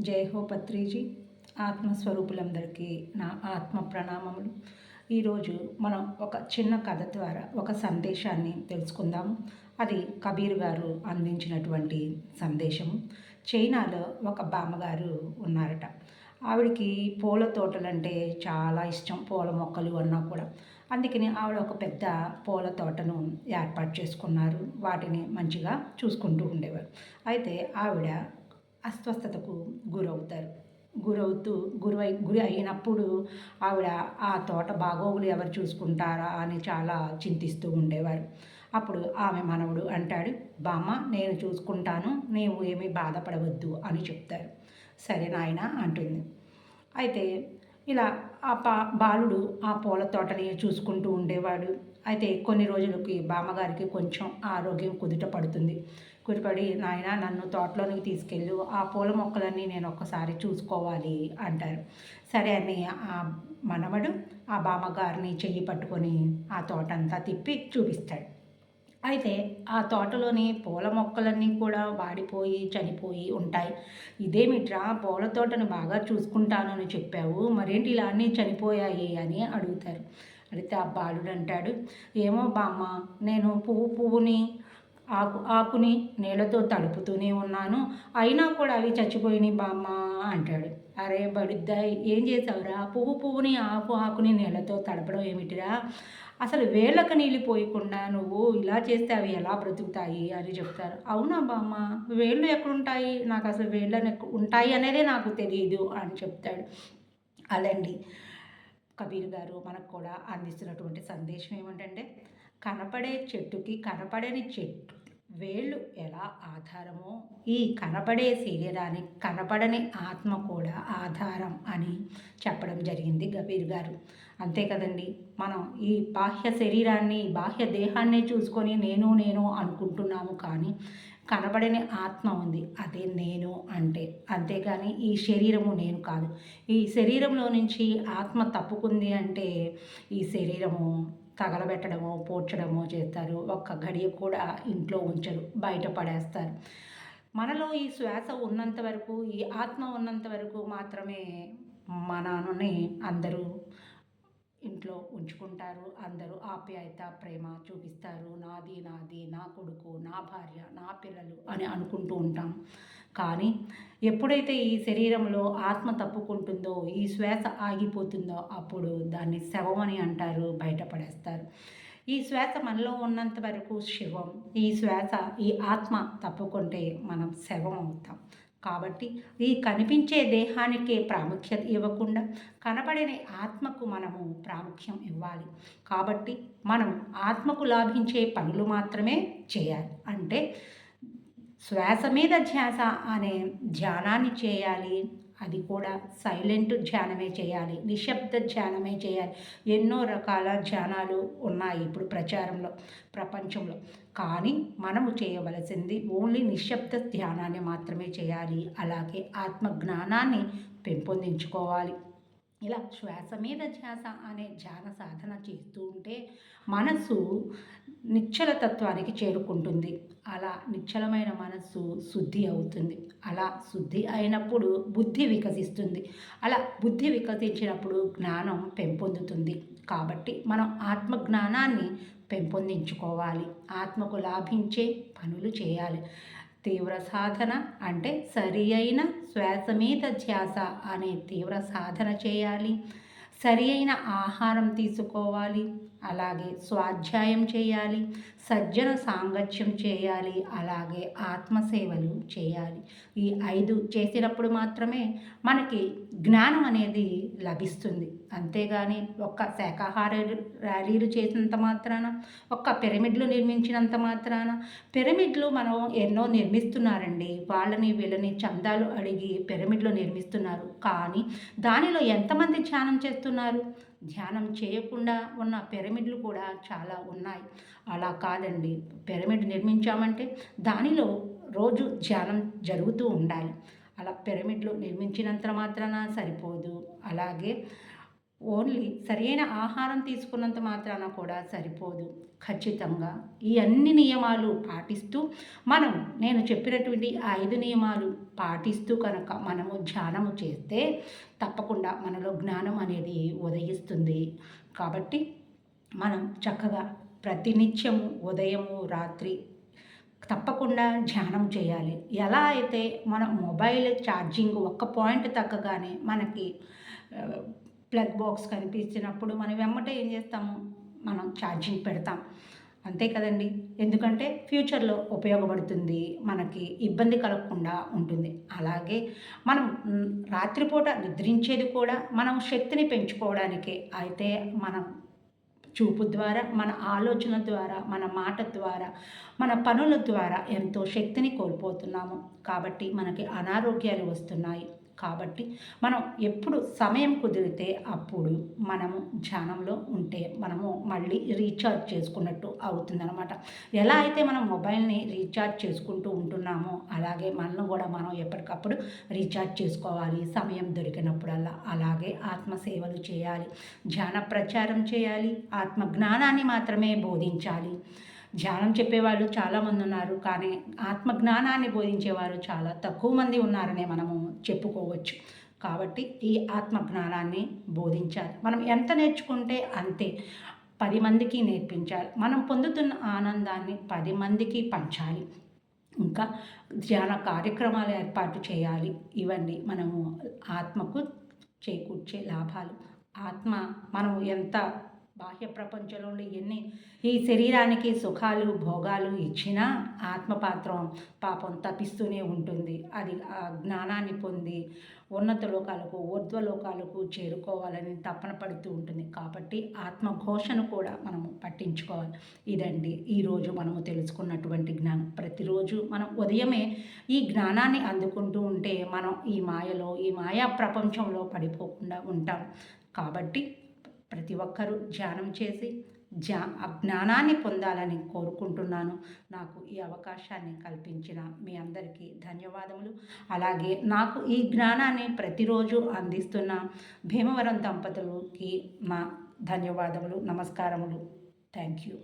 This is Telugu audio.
జై హో పత్రిజీ. ఆత్మస్వరూపులందరికీ నా ఆత్మ ప్రణామములు. ఈరోజు మనం ఒక చిన్న కథ ద్వారా ఒక సందేశాన్ని తెలుసుకుందాము. అది కబీర్ గారు అందించినటువంటి సందేశము. చైనాలో ఒక బామ్మగారు ఉన్నారట. ఆవిడకి పూల తోటలంటే చాలా ఇష్టం పూల మొక్కలు అన్నా కూడా. అందుకని ఆవిడ ఒక పెద్ద పూల తోటను ఏర్పాటు చేసుకున్నారు. వాటిని మంచిగా చూసుకుంటూ ఉండేవారు. అయితే ఆవిడ అస్వస్థతకు గురవుతారు. గురవుతూ గురువై గురి అయినప్పుడు ఆవిడ ఆ తోట బాగోగులు ఎవరు చూసుకుంటారా అని చాలా చింతిస్తూ ఉండేవారు. అప్పుడు ఆమె మనవుడు అంటాడు బామ్మ నేను చూసుకుంటాను నీవు ఏమీ బాధపడవద్దు అని చెప్తారు. సరే నాయన అంటుంది. అయితే ఇలా ఆ పా బాలుడు ఆ పూల తోటని చూసుకుంటూ ఉండేవాడు. అయితే కొన్ని రోజులకి బామ్మగారికి కొంచెం ఆరోగ్యం కుదుట పడుతుంది. కుదిపడి నాయన నన్ను తోటలోనికి తీసుకెళ్ళు. ఆ పూల మొక్కలన్నీ నేను ఒక్కసారి చూసుకోవాలి అంటారు. సరే అని ఆ మనవడు ఆ బామ్మగారిని చెయ్యి పట్టుకొని ఆ తోటంతా తిప్పి చూపిస్తాడు. అయితే ఆ తోటలోని పూల మొక్కలన్నీ కూడా వాడిపోయి చనిపోయి ఉంటాయి. ఇదేమిట్రా? పూల తోటను బాగా చూసుకుంటానని చెప్పావు. మరేంటి ఇలా అన్నీ చనిపోయాయి అని అడుగుతారు. అడిగితే ఆ బాలుడు అంటాడు ఏమో బామ్మ నేను పువ్వు పువ్వుని ఆకు ఆకుని నీళ్ళతో తడుపుతూనే ఉన్నాను. అయినా కూడా అవి చచ్చిపోయినాయి బామ్మ అంటాడు. అరే బడిద్దా ఏం చేసావురా? పువ్వు పువ్వుని ఆకు ఆకుని నీళ్ళతో తడపడం ఏమిటిరా? అసలు వేళ్ళకు నీళ్ళు పోయకుండా నువ్వు ఇలా చేస్తే అవి ఎలా బ్రతుకుతాయి అని చెప్తారు. అవునా బామ్మ? వేళ్ళు ఎక్కడుంటాయి? నాకు అసలు వేళ్ళు ఉంటాయి అనేదే నాకు తెలియదు అని చెప్తాడు అదండి కబీర్ గారు మనకు కూడా అందిస్తున్నటువంటి సందేశం ఏమిటంటే కనపడే చెట్టుకి కనపడని చెట్టు. వేళ్ళు ఎలా ఆధారమో? ఈ కనపడే శరీరానికి కనపడని ఆత్మ కూడా ఆధారం అని చెప్పడం జరిగింది గబీర్ గారు. అంతే కదండి మనం ఈ బాహ్య శరీరాన్ని బాహ్య దేహాన్ని చూసుకొని నేను నేను అనుకుంటున్నాము కానీ కనబడని ఆత్మ ఉంది అదే నేను అంటే. అంతేగాని ఈ శరీరము నేను కాదు. ఈ శరీరంలో నుంచి ఆత్మ తప్పుకుంది అంటే ఈ శరీరము తగలబెట్టడమో పోడ్చడమో చేస్తారు. ఒక్క గడియ కూడా ఇంట్లో ఉంచరు బయట పడేస్తారు. మనలో ఈ శ్వాస ఉన్నంత వరకు ఈ ఆత్మ ఉన్నంత వరకు మాత్రమే మనని అందరూ ఇంట్లో ఉంచుకుంటారు. అందరూ ఆప్యాయత ప్రేమ చూపిస్తారు. నాది నాది నా కొడుకు నా భార్య నా పిల్లలు అని అనుకుంటూ ఉంటాం. కానీ ఎప్పుడైతే ఈ శరీరంలో ఆత్మ తప్పుకుంటుందో ఈ శ్వాస ఆగిపోతుందో అప్పుడు దాన్ని శవం అని అంటారు బయటపడేస్తారు. ఈ శ్వాస మనలో ఉన్నంత వరకు శివం. ఈ శ్వాస ఈ ఆత్మ తప్పుకుంటే మనం శవం అవుతాం. కాబట్టి ఈ కనిపించే దేహానికే ప్రాముఖ్యత ఇవ్వకుండా కనపడని ఆత్మకు మనము ప్రాముఖ్యం ఇవ్వాలి. కాబట్టి మనం ఆత్మకు లాభించే పనులు మాత్రమే చేయాలి. అంటే శ్వాస మీద ధ్యాస అనే ధ్యానాన్ని చేయాలి. అది కూడా సైలెంట్ ధ్యానమే చేయాలి నిశ్శబ్ద ధ్యానమే చేయాలి. ఎన్నో రకాల ధ్యానాలు ఉన్నాయి ఇప్పుడు ప్రచారంలో ప్రపంచంలో. కానీ మనము చేయవలసింది ఓన్లీ నిశ్శబ్ద ధ్యానాన్ని మాత్రమే చేయాలి. అలాగే ఆత్మ జ్ఞానాన్ని పెంపొందించుకోవాలి. ఇలా శ్వాస మీద ధ్యాస అనే ధ్యాన సాధన చేస్తూ ఉంటే మనస్సు నిశ్చల తత్వానికి చేరుకుంటుంది. అలా నిశ్చలమైన మనస్సు శుద్ధి అవుతుంది. అలా శుద్ధి అయినప్పుడు బుద్ధి వికసిస్తుంది. అలా బుద్ధి వికసించినప్పుడు జ్ఞానం పెంపొందుతుంది. కాబట్టి మనం ఆత్మజ్ఞానాన్ని పెంపొందించుకోవాలి. ఆత్మకు లాభించే పనులు చేయాలి. తీవ్ర సాధన అంటే సరి అయిన శ్వాస మీద ధ్యాస అనే తీవ్ర సాధన చేయాలి. సరి అయిన ఆహారం తీసుకోవాలి. అలాగే స్వాధ్యాయం చేయాలి సజ్జన సాంగత్యం చేయాలి అలాగే ఆత్మసేవలు చేయాలి. ఈ ఐదు చేసినప్పుడు మాత్రమే మనకి జ్ఞానం అనేది లభిస్తుంది. అంతేగాని ఒక్క శాకాహార ర్యాలీలు చేసినంత మాత్రాన ఒక్క పిరమిడ్లు నిర్మించినంత మాత్రాన పిరమిడ్లు మనం ఎన్నో నిర్మిస్తున్నారండి. వాళ్ళని వీళ్ళని చందాలు అడిగి పిరమిడ్లు నిర్మిస్తున్నారు. కానీ దానిలో ఎంతమంది ధ్యానం చేస్తున్నారు? ధ్యానం చేయకుండా ఉన్న పిరమిడ్లు కూడా చాలా ఉన్నాయి. అలా కాదండి. పిరమిడ్ నిర్మించామంటే దానిలో రోజు ధ్యానం జరుగుతూ ఉండాలి. అలా పిరమిడ్లు నిర్మించినంత మాత్రాన సరిపోదు. అలాగే ఓన్లీ సరైన ఆహారం తీసుకున్నంత మాత్రాన కూడా సరిపోదు. ఖచ్చితంగా ఈ అన్ని నియమాలు పాటిస్తూ మనం నేను చెప్పినటువంటి ఐదు నియమాలు పాటిస్తూ కనుక మనము ధ్యానము చేస్తే తప్పకుండా మనలో జ్ఞానం అనేది ఉదయిస్తుంది. కాబట్టి మనం చక్కగా ప్రతినిత్యము ఉదయము రాత్రి తప్పకుండా ధ్యానం చేయాలి. ఎలా అయితే మన మొబైల్ ఛార్జింగ్ ఒక్క పాయింట్ తగ్గగానే మనకి ప్లగ్ బాక్స్ కనిపించినప్పుడు మనం వెమ్మట ఏం చేస్తాము? మనం ఛార్జింగ్ పెడతాం. అంతే కదండి. ఎందుకంటే ఫ్యూచర్లో ఉపయోగపడుతుంది. మనకి ఇబ్బంది కలగకుండా ఉంటుంది. అలాగే మనం రాత్రిపూట నిద్రించేది కూడా మనం శక్తిని పెంచుకోవడానికే. అయితే మనం చూపు ద్వారా మన ఆలోచన ద్వారా మన మాట ద్వారా మన పనుల ద్వారా ఎంతో శక్తిని కోల్పోతున్నాము. కాబట్టి మనకి అనారోగ్యాలు వస్తున్నాయి. కాబట్టి మనం ఎప్పుడు సమయం కుదిరితే అప్పుడు మనము ధ్యానంలో ఉంటే మనము మళ్ళీ రీఛార్జ్ చేసుకున్నట్టు అవుతుందనమాట ఎలా అయితే మనం మొబైల్ని రీఛార్జ్ చేసుకుంటూ ఉంటున్నామో అలాగే మనల్ని కూడా మనం ఎప్పటికప్పుడు రీఛార్జ్ చేసుకోవాలి. సమయం దొరికినప్పుడల్లా అలాగే ఆత్మసేవలు చేయాలి. ధ్యాన ప్రచారం చేయాలి. ఆత్మ జ్ఞానాన్ని మాత్రమే బోధించాలి. ధ్యానం చెప్పేవాళ్ళు చాలామంది ఉన్నారు కానీ ఆత్మజ్ఞానాన్ని బోధించేవారు చాలా తక్కువ మంది ఉన్నారనే మనము చెప్పుకోవచ్చు. కాబట్టి ఈ ఆత్మజ్ఞానాన్ని బోధించాలి. మనం ఎంత నేర్చుకుంటే అంతే పది మందికి నేర్పించాలి. మనం పొందుతున్న ఆనందాన్ని పది మందికి పంచాలి. ఇంకా ధ్యాన కార్యక్రమాలు ఏర్పాటు చేయాలి. ఇవన్నీ మనము ఆత్మకు చేకూర్చే లాభాలు. ఆత్మ మనం ఎంత బాహ్య ప్రపంచంలో ఎన్ని ఈ శరీరానికి సుఖాలు భోగాలు ఇచ్చినా ఆత్మపాత్రం పాపం తప్పిస్తూనే ఉంటుంది. అది ఆ జ్ఞానాన్ని పొంది ఉన్నత లోకాలకు ఊర్ధ్వలోకాలకు చేరుకోవాలని తప్పన పడుతూ ఉంటుంది. కాబట్టి ఆత్మఘోషను కూడా మనము పట్టించుకోవాలి. ఇదండి ఈరోజు మనము తెలుసుకున్నటువంటి జ్ఞానం. ప్రతిరోజు మనం ఉదయమే ఈ జ్ఞానాన్ని అందుకుంటూ ఉంటే మనం ఈ మాయలో ఈ మాయా ప్రపంచంలో పడిపోకుండా ఉంటాం. కాబట్టి ప్రతి ఒక్కరూ ధ్యానం చేసి జ్ఞా జ్ఞానాన్ని పొందాలని కోరుకుంటున్నాను. నాకు ఈ అవకాశాన్ని కల్పించిన మీ అందరికీ ధన్యవాదములు. అలాగే నాకు ఈ జ్ఞానాన్ని ప్రతిరోజు అందిస్తున్న భీమవరం దంపతులకి మా ధన్యవాదములు నమస్కారములు. Thank you.